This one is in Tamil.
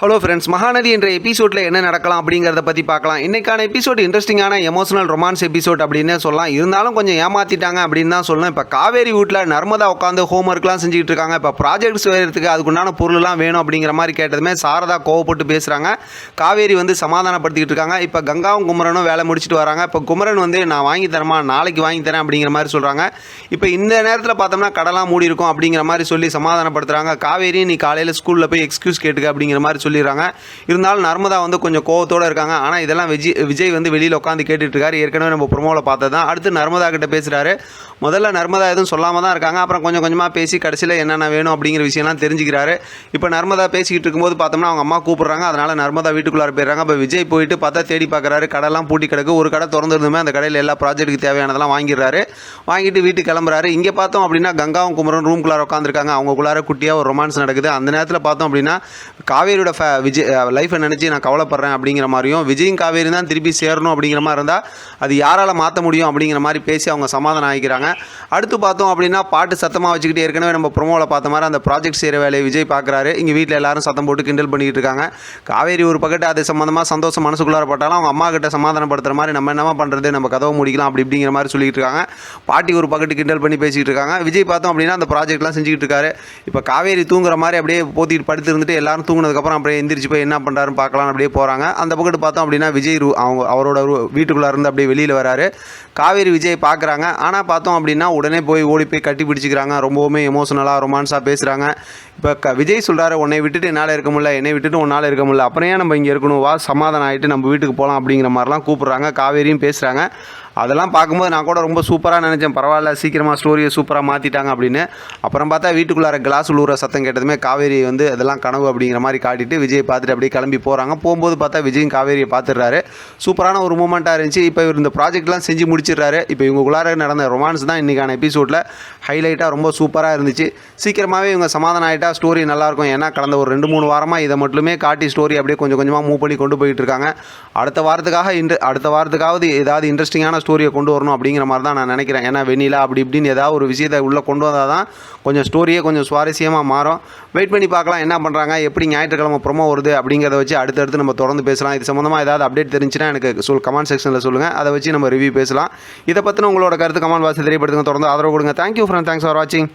ஹலோ ஃப்ரெண்ட்ஸ் மகாநதி என்ற எபிசோடில் என்ன நடக்கலாம் அப்படிங்கிறத பற்றி பார்க்கலாம். இன்றைக்கான எபிசோட் இன்ட்ரெஸ்டிங்கான எமோஷனல் ரொமான்ஸ் எபிசோட் அப்படின்னு சொல்லலாம். இருந்தாலும் கொஞ்சம் ஏமாற்றிட்டாங்க அப்படின்னு தான் சொல்லணும். இப்போ காவேரி வீட்டில் நர்மதா உட்காந்து ஹோம்ஒர்க்லாம் செஞ்சுக்கிட்டு இருக்காங்க. இப்போ ப்ராஜெக்ட்ஸ் வேறதுக்கு அதுக்குண்டான பொருள்லாம் வேணும் அப்படிங்கிற மாதிரி கேட்டதுமே சாரதா கோவப்பட்டு பேசுகிறாங்க காவேரி வந்து சமாதானப்படுத்திக்கிட்டு இருக்காங்க. இப்போ கங்காவும் குமரனும் வேலை முடிச்சுட்டு வராங்க. இப்போ குமரன் வந்து நான் வாங்கி தரேமா நாளைக்கு வாங்கி தரேன் அப்படிங்கிற மாதிரி சொல்கிறாங்க இப்போ இந்த நேரத்தில் பார்த்தோம்னா கடலாம் மூடி இருக்கும் அப்படிங்கிற மாதிரி சொல்லி சமாதானப்படுத்துகிறாங்க காவேரி நீ காலையில் ஸ்கூலில் போய் எக்ஸ்கியூஸ் கேட்டுக்க அப்படிங்கிற மாதிரி சொல்லிடுறாங்க. இருந்தாலும் நர்மதா வந்து கொஞ்சம் கோவத்தோடு இருக்காங்க. ஆனால் இதெல்லாம் விஜய் விஜய் வந்து வெளியில் உட்காந்து கேட்டுட்ருக்காரு ஏற்கனவே நம்ம ப்ரொமோவில் பார்த்தது தான். அடுத்து நர்மதா கிட்ட பேசுகிறாரு முதல்ல நர்மதா எதுவும் சொல்லாமல் தான் இருக்காங்க. அப்புறம் கொஞ்சம் கொஞ்சமாக பேசி கடைசியில் என்னென்ன வேணும் அப்படிங்கிற விஷயம்லாம் தெரிஞ்சுக்கிறாரு. இப்போ நர்மதா பேசிக்கிட்டு இருக்கும்போது பார்த்தோம்னா அவங்க அம்மா கூப்பிட்றாங்க. அதனால் நர்மதா வீட்டுக்குள்ளார போயிடுறாங்க. இப்போ விஜய் போயிட்டு பார்த்தா தேடி பார்க்குறாரு கடைலாம் பூட்டி கிடக்கு. ஒரு கடை திறந்துருந்துமே அந்த கடையில் எல்லா ப்ராஜெக்ட்டுக்கு தேவையானதெல்லாம் வாங்கிடுறாரு. வாங்கிட்டு வீட்டுக்கு கிளம்புறாரு. இங்கே பார்த்தோம் அப்படின்னா கங்காவும் குமரன் ரூம்குள்ளார உட்காந்துருக்காங்க அவங்களுக்குள்ளார குட்டியாக ஒரு ரொமான்ஸ் நடக்குது. அந்த நேரத்தில் பார்த்தோம் அப்படின்னா காவேரியோட ஃபே விஜய் லைஃப்பை நினச்சி நான் கவலைப்படுறேன் அப்படிங்கிற மாதிரியும் விஜயும் காவேரி தான் திருப்பி சேரணும் அப்படிங்கிற மாதிரி இருந்தால் அது யாரால் மாற்ற முடியும் அப்படிங்கிற மாதிரி பேசி அவங்க சமாதானம் ஆகிக்கிறாங்க. அடுத்து பார்த்தோம் அப்படின்னா பாட்டு சத்தமாக வச்சுக்கிட்டே ஏற்கனவே நம்ம ப்ரொமோவில் பார்த்த மாதிரி அந்த ப்ராஜெக்ட் செய்கிற வேலையை விஜய் பார்க்குறாரு. இங்கே வீட்டில் எல்லாரும் சத்தம் போட்டு கிண்டல் பண்ணிக்கிட்டு இருக்காங்க. காவேரி ஒரு பக்கத்து அது சம்மந்தமாக சந்தோஷம் மனசுக்குள்ளார பட்டாலும் அவங்க அம்மா கிட்ட சமாதானப்படுத்துற மாதிரி நம்ம என்னமா பண்ணுறது நம்ம கதவை முடிக்கலாம் அப்படி இப்படிங்கிற மாதிரி சொல்லிட்டு இருக்காங்க. பாட்டி ஒரு பக்கத்து கிண்டல் பண்ணி பேசிக்கிட்டு இருக்காங்க. விஜய் பார்த்தோம் அப்படின்னா அந்த ப்ராஜெக்ட்லாம் செஞ்சுக்கிட்டு இருக்காரு. இப்போ காவேரி தூங்குற மாதிரி அப்படியே போத்திட்டு படுத்து இருந்துட்டு எல்லாரும் தூங்கினதுக்கப்புறம் அப்படியே எந்திரிச்சு போய் என்ன பண்ணுறாருன்னு பார்க்கலாம் அப்படியே போகிறாங்க அந்த பக்கத்து பார்த்தோம் அப்படின்னா விஜய் ரூ அவங்க அவரோட வீட்டுக்குள்ளே இருந்து அப்படியே வெளியில் வராரு. காவேரி விஜய் பார்க்குறாங்க. ஆனால் பார்த்தோம் அப்படின்னா உடனே போய் ஓடி போய் கட்டி பிடிச்சிக்கிறாங்க. ரொம்பவுமே எமோஷனலாக ரொமான்ஸாக பேசுகிறாங்க இப்போ க விஜய் சொல்கிறாரு உன்னை விட்டுட்டு என்னால் இருக்க முடியல. என்னை விட்டுட்டு உன்னால் இருக்க முடியல. அப்புறம் ஏன் நம்ம இங்கே இருக்கணும்? வா சமாதானம் ஆகிட்டு நம்ம வீட்டுக்கு போகலாம் அப்படிங்கிற மாதிரிலாம் கூப்பிட்றாங்க. காவேரியும் பேசுகிறாங்க அதெல்லாம் பார்க்கும்போது நான் கூட ரொம்ப சூப்பராக நினச்சேன். பரவாயில்ல சீக்கிரமாக ஸ்டோரியை சூப்பராக மாற்றிட்டாங்க அப்படின்னு. அப்புறம் பார்த்தா வீட்டுக்குள்ளார கிளாஸ் உழுவுற சத்தம் கேட்டதுமே காவேரி வந்து அதெல்லாம் கனவு அப்படிங்கிற மாதிரி காட்டிட்டு விஜய் பார்த்துட்டு அப்படியே கிளம்பி போகிறாங்க போகும்போது பார்த்தா விஜயும் காவேரியை பார்த்துடுறாரு. சூப்பரான ஒரு மூமெண்ட்டாக இருந்துச்சு. இப்போ இவர் இந்த ப்ராஜெக்ட்லாம் செஞ்சு முடிச்சிடுறாரு. இப்போ இவங்களுக்குள்ளார நடந்த ரொமான்ஸ் தான் இன்றைக்கான எபிசோடில் ஹைலைட்டாக ரொம்ப சூப்பராக இருந்துச்சு. சீக்கிரமாகவே இவங்க சமாதானம் ஆகிட்டா ஸ்டோரி நல்லாயிருக்கும் ஏன்னா கடந்த ஒரு ரெண்டு மூணு வாரமாக இதை மட்டுமே காட்டி ஸ்டோரி அப்படியே கொஞ்சம் கொஞ்சமாக மூவ் பண்ணி கொண்டு போயிட்டு இருக்காங்க. அடுத்த வாரத்துக்காக இன்ட்ர அடுத்த வாரத்துக்காவது ஏதாவது இன்ட்ரெஸ்டிங்கான ஸ்டோரியை கொண்டு வரணும் அப்படிங்கிற மாதிரி தான் நான் நினைக்கிறேன். ஏன்னா வெண்ணிலா அப்படி இப்படின்னு ஏதாவது ஒரு விஷயத்தை உள்ளே கொண்டு வந்தால் தான் கொஞ்சம் ஸ்டோரியே கொஞ்சம் சுவாரஸ்யமாக மாறும். வெயிட் பண்ணி பார்க்கலாம் என்ன பண்ணுறாங்க எப்படி ஞாயிற்றுக்கிழமை ப்ரோமோ வருது அப்படிங்கிறத வச்சு அடுத்தடுத்து நம்ம தொடர்ந்து பேசலாம். இது சம்மந்தமாக ஏதாவது அப்டேட் தெரிஞ்சுன்னா எனக்கு சொல் கமெண்ட் செக்ஷனில் சொல்லுங்கள் அதை வச்சு நம்ம ரிவ்யூ பேசலாம். இதை பற்றின உங்களோட கருத்து கமெண்ட் பாக்ஸில் தெரியப்படுத்துங்க. தொடர்ந்து ஆதரவு கொடுங்க. தேங்க்யூ ஃப்ரெண்ட் தேங்க்ஸ் ஃபார் வாட்சிங்